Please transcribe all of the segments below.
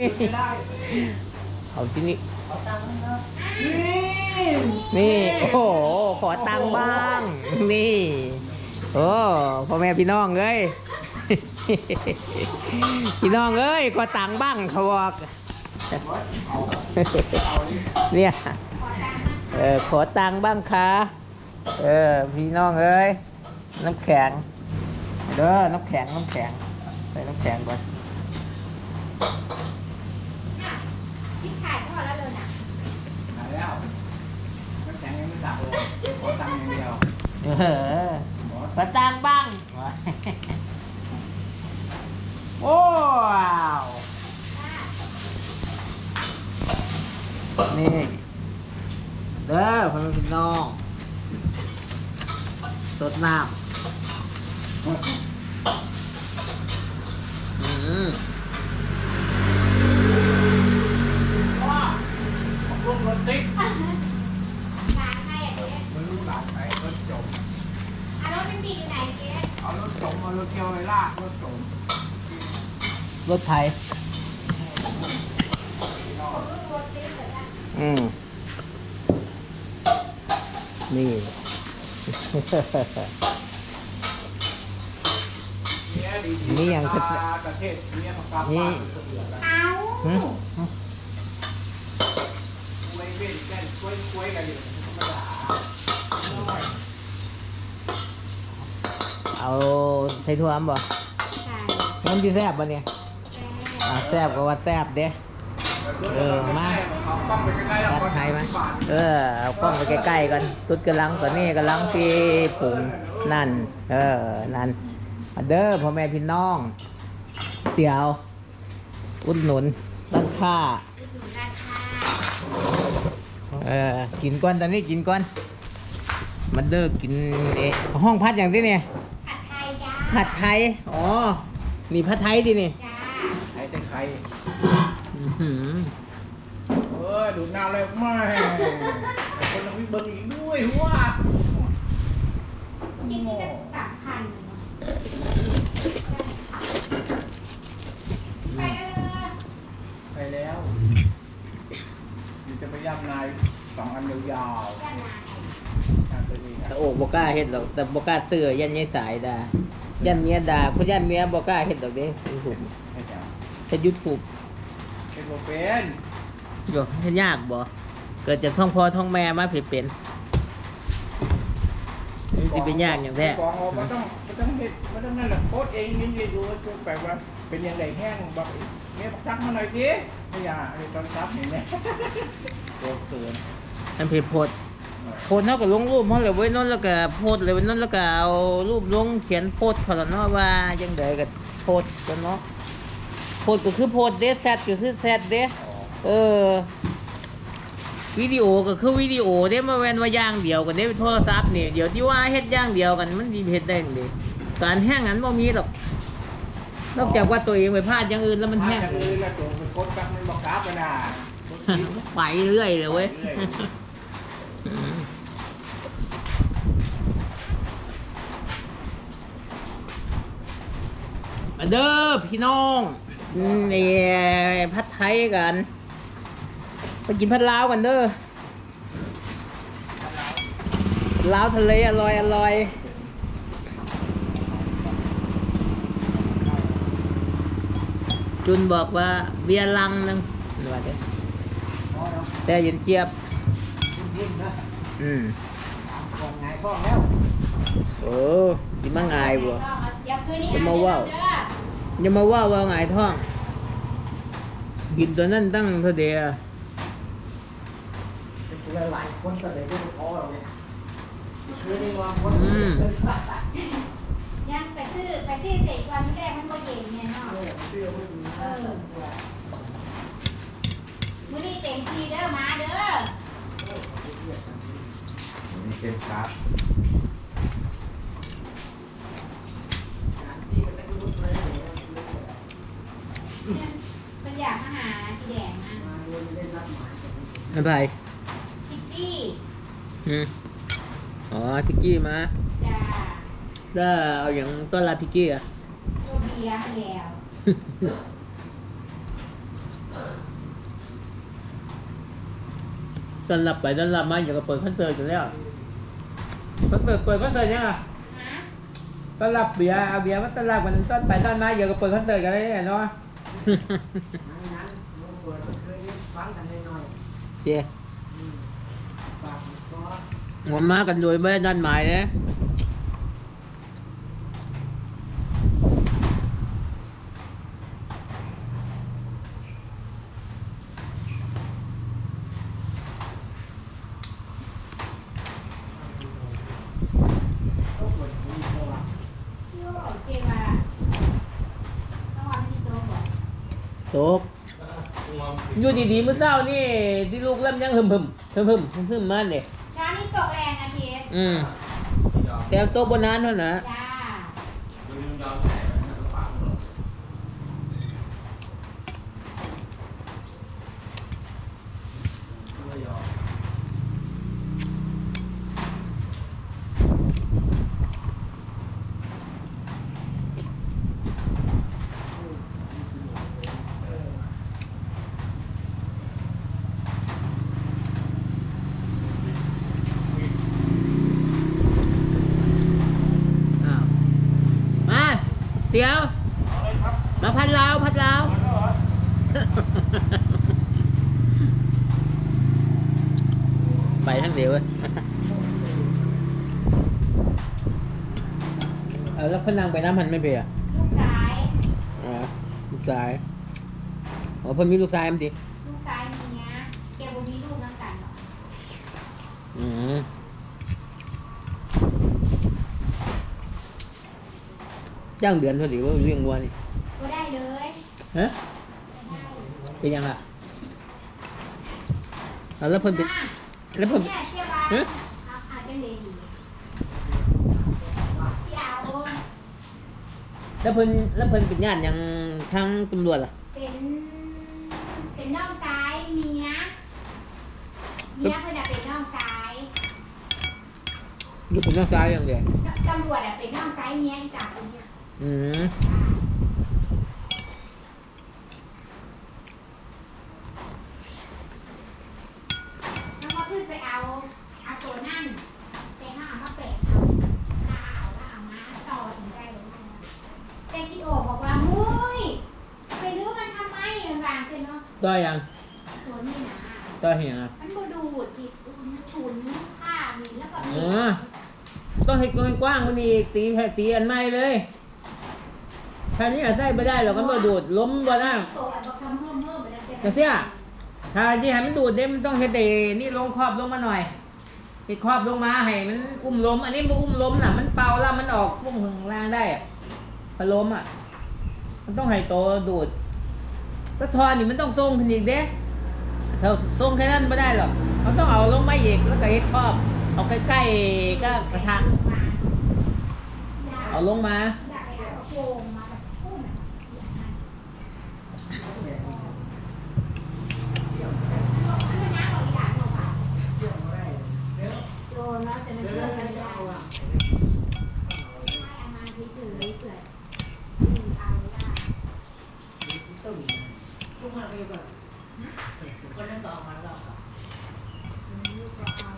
นี่เอาที่นี่นี่นี่ โอ้โห ขอตังค์บ้าง นี่ โอ้พ่อแม่พี่น้องเอ้ย พี่น้องเอ้ย ขอตังค์บ้างเขาบอกเนี่ย เออ ขอตังค์บ้างค่ะเออ พี่น้องเอ้ย น้ำแข็ง เด้อ น้ำแข็ง น้ำแข็ง ใส่น้ำแข็งก่อน ขอตังค์อย่างเดียวเออขอตังค์บ้าง โอ้ว้าวนี่ เด้อพ่อแม่พี่น้องสดน้ำ อะรถมันติดอยู่ไหนเจ๊เอารถจมเอารถเกียวเลยลากรถจมรถไทย อืม นี่ นี่ยังปลาประเทศเนี่ยปลาปนี่ลาเอาหึไว้เว้นแก้นกล้วยกล้วยกันอยู่ธรรมดา เอาใส่ถั่วมบ่ใช่งั้นพี่แซบบ่เนี่ยอ่าแซบก็ว่าแซบเด้เออมาเอากล้องไปใกล้ๆแล้ววัดคนไทยไหมบาทเออเอากล้องไปใกล้ๆกันตุดกำลังตอนนี้กำลังที่ปรุงนั่น เออนั่นมาเด้อพ่อแม่พี่น้องเตี๋ยวอุดหนุนร้านค้าถึงร้านค้าเออกินก่อนตอนนี้กินก่อนมาเด้อกินเอะห้องพัดอย่างที่เนี่ยผัดไทยจ้า ผัดไทย อ๋อ นี่ผัดไทยดินี่จ้าไอ้แต่ใครอื้อหือเออดูหน้าเลยไม่คนเราวิเบิ้งอีกด้วยหัวจริงๆก็สามพันไปเลย ไปแล้วเดี๋ยวจะไปย่ำนาย สองอันยาวจ้านายๆอันตัวนี้คแต่รับโอกบกล้าเฮ็ดหรอกแต่บกล้าซื้อยันยายสายดายันเมียด่าคนยันเมียบกล้าเฮ็ดดอกเด้ยูทูบให้จ้าเฮ็ดยูทูบเป็นโมเป็นโยเฮ็ดยากบ่เกิดจากท้องพ่อท้องแม่มาผิดเป็น มันสิเป็นยากอย่างแท้ กองเราไม่ต้องไม่ต้องเห็ดไม่ต้องนั่นแหละโคตรเองนี่นี่ดูว่าจะแปลว่าเป็นยังไงแห้งบอกเนี่ยบอกซักมาหน่อยดิไม่อยากไอ้ตอนซักเห็นไหมตัวเสือน อันเพจโพสต์โพสต์เท่ากับลงรูปเขาเลยไว้นั่นแล้วก็โพสต์เลยไว้นั่นแล้วก็เอารูปลงเขียนโพสต์เขาแล้วเนาะว่าจังไดก็โพสต์กันเนาะโพสต์ก็คือโพสต์เด้แซดก็คือแซดเด้เออวิดีโอก็คือวิดีโอเด้มาแวนว่าอย่างเดียวกันเด้โทรศัพท์นี่เดี๋ยวที่ว่าเฮ็ดอย่างเดียวกันมันสิเฮ็ดได้นี่การแห้งนั้นบ่มีหรอกนอกจากว่าตัวเองไปพลาดอย่างอื่นแล้วมันแห้แห้งงเลยแล้วตัวเป็นโคตรกักมันบอกกราฟไปนะโคตรคิดไปเรื่อยเลยเว้ย ไปเรื่อย มาเด้อพี่น้องอืมนี่พัดไทยกันไปกินพัดลาวกันเด้อลาวทะเลอร่อยอร่อยจุนบอกว่าเบียร์ลังหนึงว่าเด้อแต่เย็นเจี๊ยบยิ่งนะอืมของไงข้องแล้วโอ้ดิมาง่ายบ่เดี๋ยวคืนนี้จะอ่านมาได้ว่าวเด้ ออย่ามาว่าว่าง่ายท้อง กินตัวนั้นตั้งเท่าเดียวเป็นหลายคนก็เลยไม่พอเราเนี่ยคือในวันคนอืม บ๊ายบพิกกี้อ๋อพิกกี้มาจ้าเอาอย่างต้นรัพิกกี้อะโยเบียแล้วต้นลับไปต้นลับมาอย่างก็เปิดคอนเสิร์ตอยู่แล้วคอนเสิร์ตเปิดคอนเสิร์ตยังอะต้นลับเบียร์เอาเบียร์มาต้นลับกันต้นไปต้นมาอย่างก็เปิดคอนเสิร์ตกัะฟังกันเลยเนาะ ต้องเปิดมีโทรศัพท์พี่ว่าโอเคมาต้องวางที่โต๊ะก่อนโตกอยู่ดีๆเมื่อเช้านี่ที่ลูกเริ่มยังหึมหึมหึมหึมหึมหึมมาเนี่ยเช้านี้ตกแรงนะเจ๊อืมแต่โต๊ะบนนั้นเท่านั้นนะจ้าอ้าวมา เดี๋ยวเอาเลยครับมาพัดลาวพัดลาวเอาแล้วเหรอไปทั้งเดียวเลยเออแล้วพนังไปน้ำมันไม่เปรียลูกชายอ๋อลูกชายอ๋อเพิ่นมีลูกชายมั้ยดิ ลูกชายเมียแกบ่มีลูกน้ำกันหรอก อืม จ้างเดือนเท่าไหร่ว่าเลี้ยงวัวนี่ก็ได้เลยฮะได้เป็นยังล่ะเอาแล้วเพิ่นเป็นอะแล้วเพิ่นเนี่ยเทียบว่าเอ๊ะเอาอาจจะเลยอยู่ที่เอาแล้วเพิ่นแล้วเพิ่นเป็นญาติหยังทางตำรวจล่ะเป็นเป็นน้องซ้ายเมียเมียเพิ่นน่ะเป็นน้องซ้ายอยู่เป็นน้องชายอย่างเดียวตำรวจอะเป็นน้องซ้ายเมียอีจ่าคนเนี้ย อืมแล้วก็ขึ้นไปเอาเอาตัวนั่นแต่ถ้าเอามาแปะเอาถ้าเอาแล้วเอามาต่อถึงได้หรือไม่นะแต่คิดโอบอกว่ามุ้ยไปรื้อมันทำไมมันวางเกินเนาะต่อยยังตัวนี้นะต่อยเหียงอะมันบ่ดูดที่ฉุนผ้ามีแล้วก็อ๋อต้องให้กว้างๆมันอีกตีแค่ตีอันใหม่เลย ถ้านี้อาใส่ไม่ได้หรอกมันบ่ดูดล้มบ่ได้โตอันบอกทำเสียถ้าที่ให้มันดูดเนี่ยมันต้องเฮ็ดนี่ลงครอบลงมาหน่อยเฮ็ดครอบลงมาให้มันอุ้มล้ม อันนี้มันอุ้มล้มน่ะ มันเป่าแล้วมันออกพุ่งข้างล่างได้อะพัดลมอะ มันต้องให้โตดูดแตะทอนนี่มันต้องทรงขึ้นอีกเด้ถ้าทรงแค่นั้นไม่ได้หรอกมันต้องเอาลงมาอีกแล้วก็เฮ็ดครอบ เอาใกล้ๆก็กระทะเอาลงมา อยากไปเอาโฟมมาแบบพุ่นอะอย่างนั้นมันเป็นน้ำของอีหลานเราค่ะ เชื่อมอะไรเดี๋ยว โดนแล้วจะนึก เดี๋ยว ว่า เรา จะ จะ ได้ เอาอะ ไม่เอามาเฉยๆเกิดอืมเอาไม่ได้ ต้มทุกมาเลยก่อนก็นั่งต่อมาแล้ว อืมก็เอา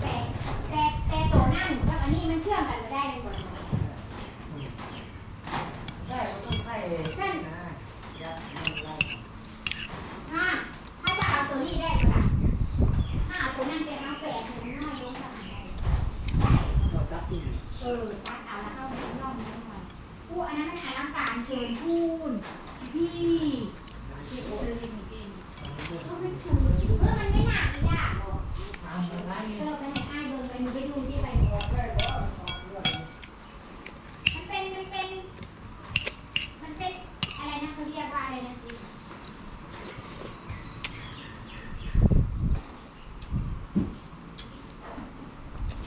แต่แต่แต่ตัวนั่นกับอันนี้มันเชื่อมกันไม่ได้เลยหมดเลย ได้ก็ต้องให้นะอย่าอะไร ถ้าถ้าจะเอาตัวนี้ได้ก็ได้ถ้าเอาตัวนั้นจะเอาแปดถึงน้อยลงขนาดไหนได้ เราตัดที่ เออตัดเอาแล้วเข้าไปข้างนอกนิดหน่อยผู้อันนั้นมันอลังการเกินพูนพี่ที่โอ้ยจริงๆก็ไม่ถูกเออมันไม่หนักไม่ยากหรอกทำอะเออไปให้อ้ายเดินไปหนูไปดูที่ไปดูมันเป็นมันเป็น มันเป็นอะไรนะเขาเรียกว่าอะไรนะสิ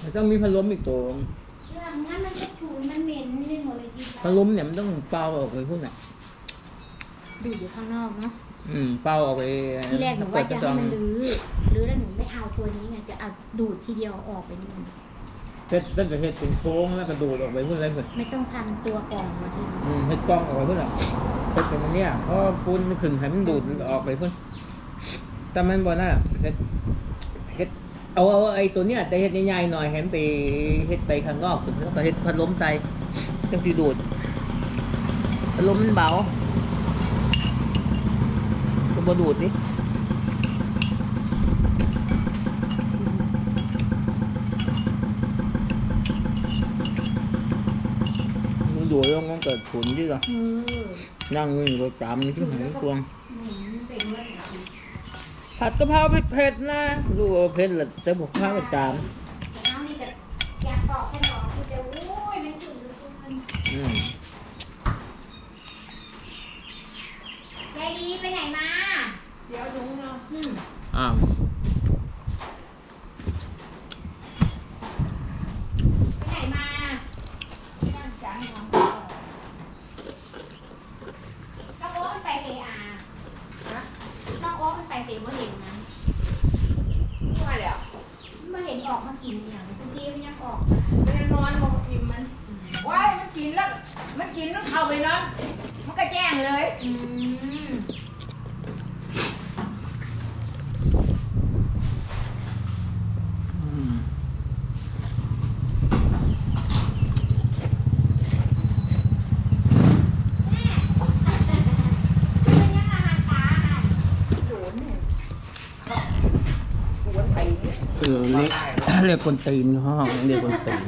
มันต้องมีพัดลมอีกตัว พัดลมเนี่ยมันต้องเป่าออกไปพุ่นอะ ดูอยู่ข้างนอกเนาะอืม เป่าออกไปทีแรกหนูว่าจะจให้องมันรื้อรื้อแล้วหนูไม่เอาตัวนี้ไงจะเอาดูดทีเดียวออกไปนู่นเฮ็ดตั้งแต่เฮ็ดเป็นโค้งแล้วกระดูดออกไปเพื่ออะไรเพื่อนไม่ต้องทำตัวกล่องมาทีอืมเฮ็ดกล้องออกไปเพื่อนอะเฮ็ดเป็นอันเนี้ยเพราะปูนมันขึ้นให้มันดูดออกไปเพื่อนแต่มันบ่น่าเฮ็ดเฮ็ดเอาเอาไอ้ตัวเนี้ยแต่เฮ็ดใหญ่ๆหน่อยให้มันไปเฮ็ดไปข้างนอกแล้วก็เฮ็ดพัดลมใส่จังสิดูดพัด ลมมันเบาก็บ่ดูดนี่มึงดูแล้วมันเกิดผลดิล่ะเออนั่งอยู่ก็จามนี่ที่หันกวงหมุนเป็นเมื่อไหร่ผัดกะเพราเผ็ดๆนะรู้ว่าเผ็ดแหละแต่บอกข้าวก็จามเอานี่จะอยากบอกให้บอกคือจะโอ้ยมันถึงเหลือเกินอืม ยายดีไปไหนมา เดี๋ยวลุงเนาะ อืม อ้าว ไปไหนมา นั่งจังเนาะ น้องโอ๊ตมันไปเตอา นะ น้องโอ๊ตมันไปเตเมื่อเห็นมัน ว่าแล้ว เมื่อเห็นออกมากินอย่างบางทีมันยังออก มันยังนอนมองอิ่มมันว้ายมันกินแล้ว มันกินแล้วเข้าไปนอนมันก็แจ้งเลย อืม อืม เป็นยังอาหารตาอาหาร โดนเนี่ยหัวไถเนี่ย เออเรียกคนตีนห้องเรียกคนตีน